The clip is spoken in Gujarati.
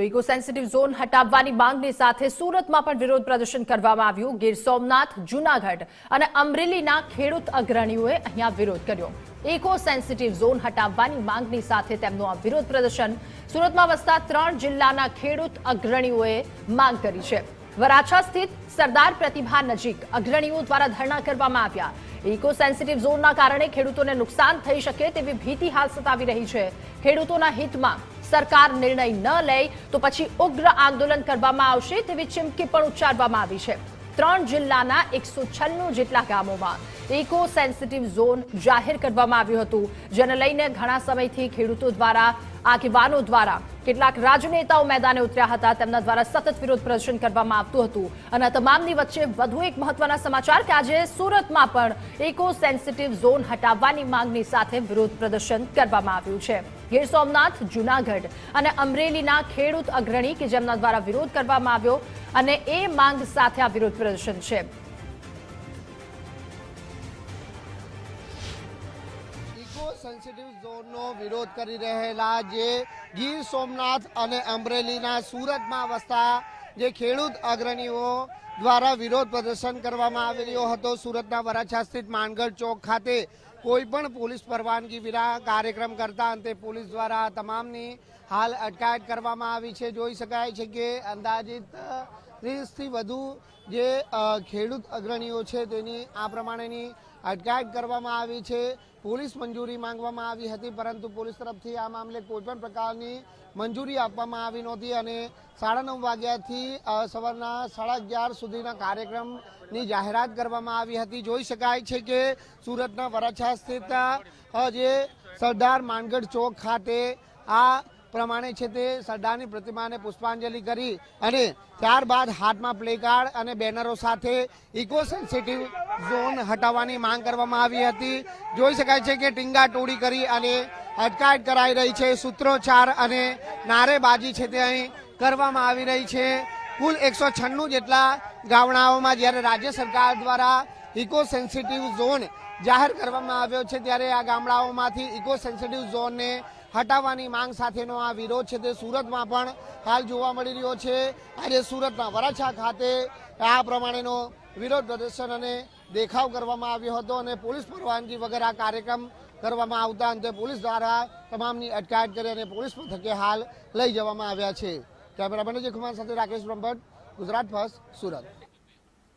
તો ઇકો સેન્સિટિવ ઝોન હટાવવાની માંગની સાથે સુરતમાં પણ વિરોધ પ્રદર્શન કરવામાં આવ્યું. ગીર સોમનાથ, જૂનાગઢ અને અમરેલીના ખેડૂત અગ્રણીઓએ અહીંયા વિરોધ કર્યો. ઇકો સેન્સિટિવ ઝોન હટાવવાની માંગની સાથે તેમનું આ વિરોધ પ્રદર્શન સુરતમાં વસતા ત્રણ જિલ્લાના ખેડૂત અગ્રણીઓએ માંગ કરી છે. વરાછા સ્થિત સરદાર પ્રતિભા નજીક અગ્રણીઓ દ્વારા ધરણા કરવામાં આવ્યા. ઇકો સેન્સિટિવ ઝોનના કારણે ખેડૂતોને નુકસાન થઈ શકે તેવી ભીતિ હાલ સતાવી રહી છે. ખેડૂતોના હિતમાં સરકાર નિર્ણય ન લે તો પછી ઉગ્ર આંદોલન કરવામાં આવશે તેવી ચીમકી પણ ઉચ્ચારવામાં આવી છે. ત્રણ જિલ્લાના એકસો છન્નું જેટલા ગામોમાં ઇકો સેન્સિટિવ ઝોન જાહેર કરવામાં આવ્યું હતું, જેને લઈને ઘણા સમયથી ખેડૂતો દ્વારા, આગેવાનો દ્વારા કેટલાક રાજનેતાઓ મેદાને ઉતર્યા હતા. તેમના દ્વારા સતત વિરોધ પ્રદર્શન કરવામાં આવતું હતું. અને તમામની વચ્ચે વધુ એક મહત્વના સમાચાર કે આજે સુરતમાં પણ ઇકો સેન્સિટિવ ઝોન હટાવવાની માંગની સાથે વિરોધ પ્રદર્શન કરવામાં આવ્યું છે. ગીર સોમનાથ, જુનાગઢ અને અમરેલીના ખેડૂત અગ્રણી કે જેમના દ્વારા વિરોધ કરવામાં આવ્યો અને એ માંગ સાથે આ વિરોધ પ્રદર્શન છે. સેન્સિટિવ ઝોનનો વિરોધ કરી રહેલા જે ગીર સોમનાથ અને અમરેલીના સુરતમાં વસતા જે ખેડૂત અગ્રણીઓ દ્વારા વિરોધ પ્રદર્શન કરવામાં આવેલો હતો. સુરતના વરાછા સ્થિત માનગઢ ચોક ખાતે કોઈ પણ પોલીસ પરવાનગી વિના કાર્યક્રમ કરતા અંતે પોલીસ દ્વારા તમામની હાલ અટકાયત કરવામાં આવી છે. જોઈ શકાય છે કે અંદાજિત ત્રીસથી વધુ જે ખેડૂત અગ્રણીઓ છે તેની આ પ્રમાણેની અટકાયત કરવામાં આવી છે. પોલીસ મંજૂરી માંગવામાં આવી હતી, પરંતુ પોલીસ તરફથી આ મામલે કોઈ પણ પ્રકારની મંજૂરી આપવામાં આવી નહોતી અને સાડા નવ વાગ્યાથી સવારના સાડા અગિયાર સુધીના કાર્યક્રમની જાહેરાત કરવામાં આવી હતી. જોઈ શકાય છે કે સુરતના વરાછા સ્થિત જે સરદાર માનગઢ ચોક ખાતે આ પ્રમાણે છે તે સરદારની પ્રતિમાને પુષ્પાંજલિ કરી અને ત્યારબાદ હાથમાં પ્લેકાર્ડ અને બેનરો સાથે ઇકો સેન્સિટિવ ઝોન હટાવવાની માંગ કરવામાં આવી હતી. જોઈ શકાય છે કે ટીંગા ટોળી કરી અને અટકાયત કરાઈ રહી છે. સૂત્રોચ્ચાર અને નારેબાજી છે તે અહીં કરવામાં આવી રહી છે. કુલ એકસો છન્નું જેટલા ગામડાઓમાં જ્યારે રાજ્ય સરકાર દ્વારા ઇકો સેન્સિટિવ ઝોન જાહેર કરવામાં આવ્યો છે, ત્યારે આ ગામડાઓમાંથી ઇકો સેન્સિટિવ ઝોનને હટાવવાની માંગ સાથેનો આ વિરોધ છે તે સુરતમાં પણ હાલ જોવા મળી રહ્યો છે. આજે સુરતના વરાછા ખાતે આ પ્રમાણેનો વિરોધ પ્રદર્શન અને દેખાવ કરવામાં આવ્યો હતો અને પોલીસ પરવાનગી વગર આ કાર્યક્રમ કરવામાં આવતા અંતે પોલીસ દ્વારા તમામની અટકાયત કરી અને પોલીસ મથકે હાલ લઈ જવામાં આવ્યા છે. કેમેરામેન અજય કુમાર સાથે રાકેશ બ્રહ્મભટ્ટ, ગુજરાત ફર્સ્ટ, સુરત.